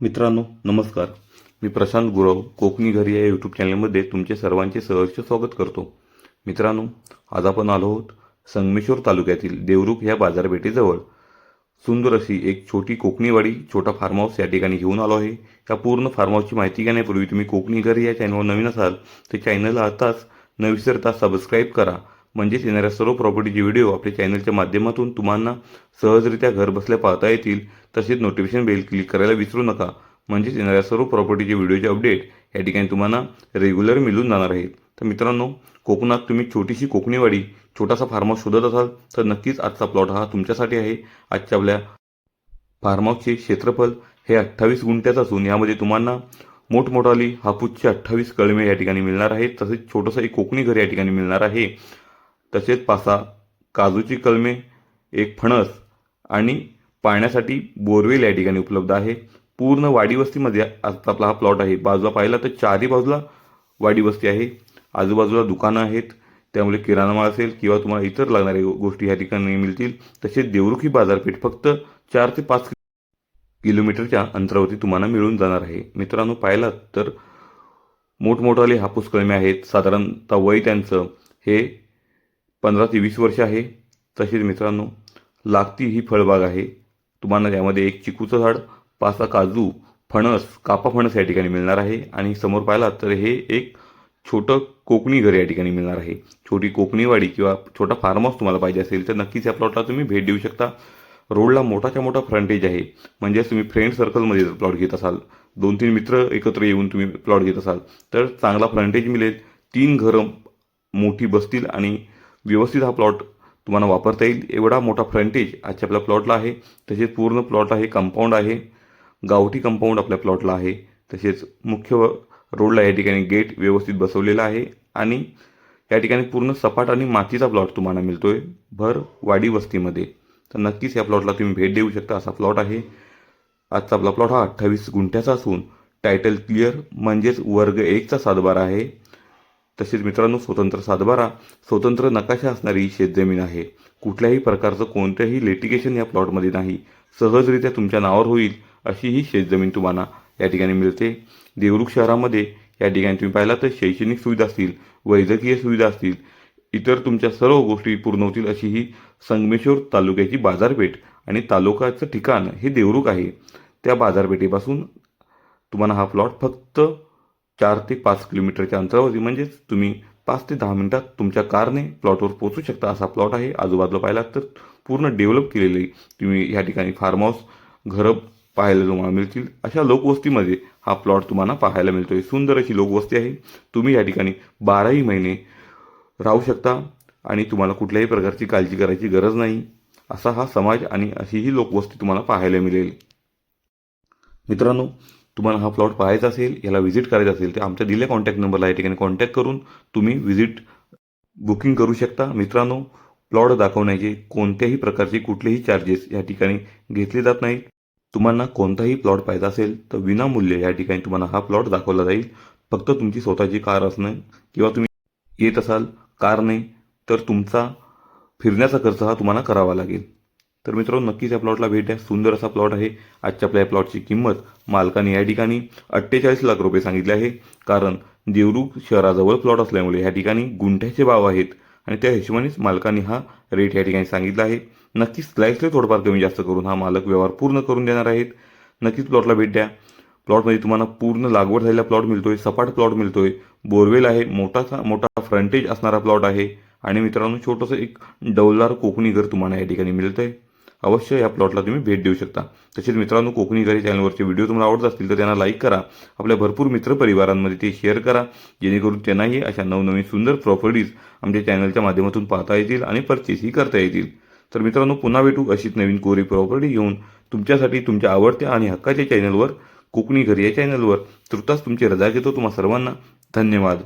मित्रांनो नमस्कार. मी प्रशांत गुरव कोकणी घरी या यूट्यूब चॅनलमध्ये तुमचे सर्वांचे सहर्ष स्वागत करतो. मित्रांनो आज आपण आलो आहोत संगमेश्वर तालुक्यातील देवरुख या बाजारपेठेजवळ. सुंदर अशी एक छोटी कोकणीवाडी छोटा फार्म हाऊस या ठिकाणी घेऊन आलो आहे. या पूर्ण फार्म हाऊसची माहिती घेण्यापूर्वी तुम्ही कोकणी घरी या चॅनलवर नवीन असाल तर चॅनलला आताच न विसरता सबस्क्राईब करा. म्हणजेच येणाऱ्या सर्व प्रॉपर्टीचे व्हिडिओ आपल्या चॅनलच्या माध्यमातून तुम्हाला सहजरित्या घर बसल्या पाहता येतील. तसेच नोटिफिकेशन बेल क्लिक करायला विसरू नका. म्हणजेच येणाऱ्या सर्व प्रॉपर्टीचे व्हिडिओचे अपडेट या ठिकाणी तुम्हाला रेग्युलर मिळून जाणार आहेत. तर मित्रांनो कोकणात तुम्ही छोटीशी कोकणीवाडी छोटासा फार्म हाऊस शोधत असाल तर नक्कीच आजचा प्लॉट हा तुमच्यासाठी आहे. आजच्या आपल्या फार्म हाऊसचे क्षेत्रफळ हे अठ्ठावीस गुंठ्याचं असून यामध्ये तुम्हाला मोठमोठाली हापूसचे अठ्ठावीस कळमे या ठिकाणी मिळणार आहेत. तसेच छोटंसं एक कोकणी घर या ठिकाणी मिळणार आहे. तसेच पासा काजूची कलमे एक फणस आणि पाण्यासाठी बोरवेल या ठिकाणी उपलब्ध आहे. पूर्ण वाडीवस्तीमध्ये आता आपला हा प्लॉट आहे. बाजूला पाहिला तर चारही बाजूला वाडीवस्ती आहे. आजूबाजूला दुकानं आहेत. त्यामुळे किराणा माल असेल किंवा तुम्हाला इतर लागणाऱ्या गोष्टी ह्या ठिकाणी मिळतील. तसेच देवरुखी बाजारपेठ फक्त चार ते पाच किलोमीटरच्या अंतरावरती तुम्हाला मिळून जाणार आहे. मित्रांनो पाहिलात तर मोठमोठाले हापूस कलमे आहेत. साधारणतः वय त्यांचं हे पंधरा ते वीस वर्ष आहे. तसेच मित्रांनो लागती ही फळबाग आहे. तुम्हाला यामध्ये एक चिकूचं झाड पाचा काजू फणस कापा फणस या ठिकाणी मिळणार आहे. आणि समोर पाहिलात तर हे एक छोटं कोकणी घर या ठिकाणी मिळणार आहे. छोटी कोकणीवाडी किंवा छोटा फार्म हाऊस तुम्हाला पाहिजे असेल तर नक्कीच या प्लॉटला तुम्ही भेट देऊ शकता. रोडला मोठाच्या मोठा फ्रंटेज आहे. म्हणजेच तुम्ही फ्रेंड सर्कलमध्ये जर प्लॉट घेत असाल दोन तीन मित्र एकत्र येऊन तुम्ही प्लॉट घेत असाल तर चांगला फ्रंटेज मिळेल. तीन घरं मोठी बसतील आणि व्यवस्थित हा प्लॉट तुम्हाला वापरता येईल. एवढा मोठा फ्रंटेज आजच्या आपल्या प्लॉटला आहे. तसेच पूर्ण प्लॉट आहे कंपाऊंड आहे. गावठी कंपाऊंड आपल्या प्लॉटला आहे. तसेच मुख्य रोडला या ठिकाणी गेट व्यवस्थित बसवलेला आहे. आणि या ठिकाणी पूर्ण सपाट आणि मातीचा प्लॉट तुम्हाला मिळतो आहे भर वाडी वस्तीमध्ये. तर नक्कीच या प्लॉटला तुम्ही भेट देऊ शकता. असा प्लॉट आहे. आजचा आपला प्लॉट हा अठ्ठावीस गुंठ्याचा असून टायटल क्लिअर म्हणजेच वर्ग एकचा सातबारा आहे. तसेच मित्रांनो स्वतंत्र सातबारा स्वतंत्र नकाशा असणारी ही शेतजमीन आहे. कुठल्याही प्रकारचं कोणतंही लिटिगेशन या प्लॉटमध्ये नाही. सहजरित्या तुमच्या नावावर होईल अशी ही शेतजमीन तुम्हाला या ठिकाणी मिळते. देवरुख शहरामध्ये या ठिकाणी तुम्ही पाहिला तर शैक्षणिक सुविधा असतील वैद्यकीय सुविधा असतील इतर तुमच्या सर्व गोष्टी पूर्ण होतील अशी ही संगमेश्वर तालुक्याची बाजारपेठ आणि तालुक्याचं ठिकाण हे देवरुख आहे. त्या बाजारपेठेपासून तुम्हाला हा प्लॉट फक्त चार ते पाच किलोमीटरच्या अंतरावरती म्हणजेच तुम्ही पाच ते दहा मिनिटात तुमच्या कारने प्लॉटवर पोहोचू शकता असा प्लॉट आहे आजूबाजूला पाहिलात तर पूर्ण डेव्हलप केलेले तुम्ही ह्या ठिकाणी फार्म हाऊस घरं पाहायला तुम्हाला मिळतील. अशा लोकवस्तीमध्ये हा प्लॉट तुम्हाला पाहायला मिळतो आहे सुंदर अशी लोकवस्ती आहे. तुम्ही या ठिकाणी बाराही महिने राहू शकता आणि तुम्हाला कुठल्याही प्रकारची काळजी करायची गरज नाही. असा हा समाज आणि अशी ही लोकवस्ती तुम्हाला पाहायला मिळेल. मित्रांनो तुम्हाला हा प्लॉट पाहायचा असेल याला व्हिजिट करायचा असेल तर आमच्या दिल्या कॉन्टॅक्ट नंबरला या ठिकाणी कॉन्टॅक्ट करून तुम्ही व्हिजिट बुकिंग करू शकता. मित्रांनो प्लॉट दाखवण्याचे कोणत्याही प्रकारचे कुठलेही चार्जेस या ठिकाणी घेतले जात नाहीत. तुम्हाला कोणताही प्लॉट पाहिजे असेल तर विनामूल्य या ठिकाणी तुम्हाला हा प्लॉट दाखवला जाईल. फक्त तुमची स्वतःची कार असणं किंवा तुम्ही येत असाल कारने तर तुमचा फिरण्याचा खर्च हा तुम्हाला करावा लागेल. तर मित्रांनो नक्कीच या प्लॉटला भेट द्या. सुंदर असा प्लॉट आहे. आजच्या आपल्या या प्लॉटची किंमत मालकाने या ठिकाणी अठ्ठेचाळीस लाख रुपये सांगितले आहे. कारण देवरुख शहराजवळ प्लॉट असल्यामुळे या ठिकाणी गुंठ्याचे भाव आहेत. आणि त्या हिशोबानेच मालकाने हा रेट या ठिकाणी सांगितला आहे. नक्कीच स्लाइसले थोडंफार कमी जास्त करून हा मालक व्यवहार पूर्ण करून देणार आहेत. नक्कीच प्लॉटला भेट द्या. प्लॉटमध्ये तुम्हाला पूर्ण लागवड झालेला प्लॉट मिळतोय सपाट प्लॉट मिळतोय. बोरवेल आहे मोठासा मोठा फ्रंटेज असणारा प्लॉट आहे. आणि मित्रांनो छोटंसं एक डौलदार कोकणी घर तुम्हाला या ठिकाणी मिळतंय. अवश्य या प्लॉटला तुम्ही भेट देऊ शकता. तसेच मित्रांनो कोकणी घरी चॅनलवरचे व्हिडिओ तुम्हाला आवडत असतील तर त्यांना लाईक करा. आपल्या भरपूर मित्रपरिवारांमध्ये ते शेअर करा. जेणेकरून त्यांनाही अशा नवनवीन सुंदर प्रॉपर्टीज आमच्या चॅनलच्या माध्यमातून पाहता येतील आणि परचेसही करता येतील. तर मित्रांनो पुन्हा भेटू अशीच नवीन कोरी प्रॉपर्टी घेऊन. तुमच्यासाठी तुमच्या आवडत्या आणि हक्काच्या चॅनलवर कोकणी घरी या चॅनलवर तुर्तास तुमची रजा घेतो तुम्हा सर्वांना. धन्यवाद.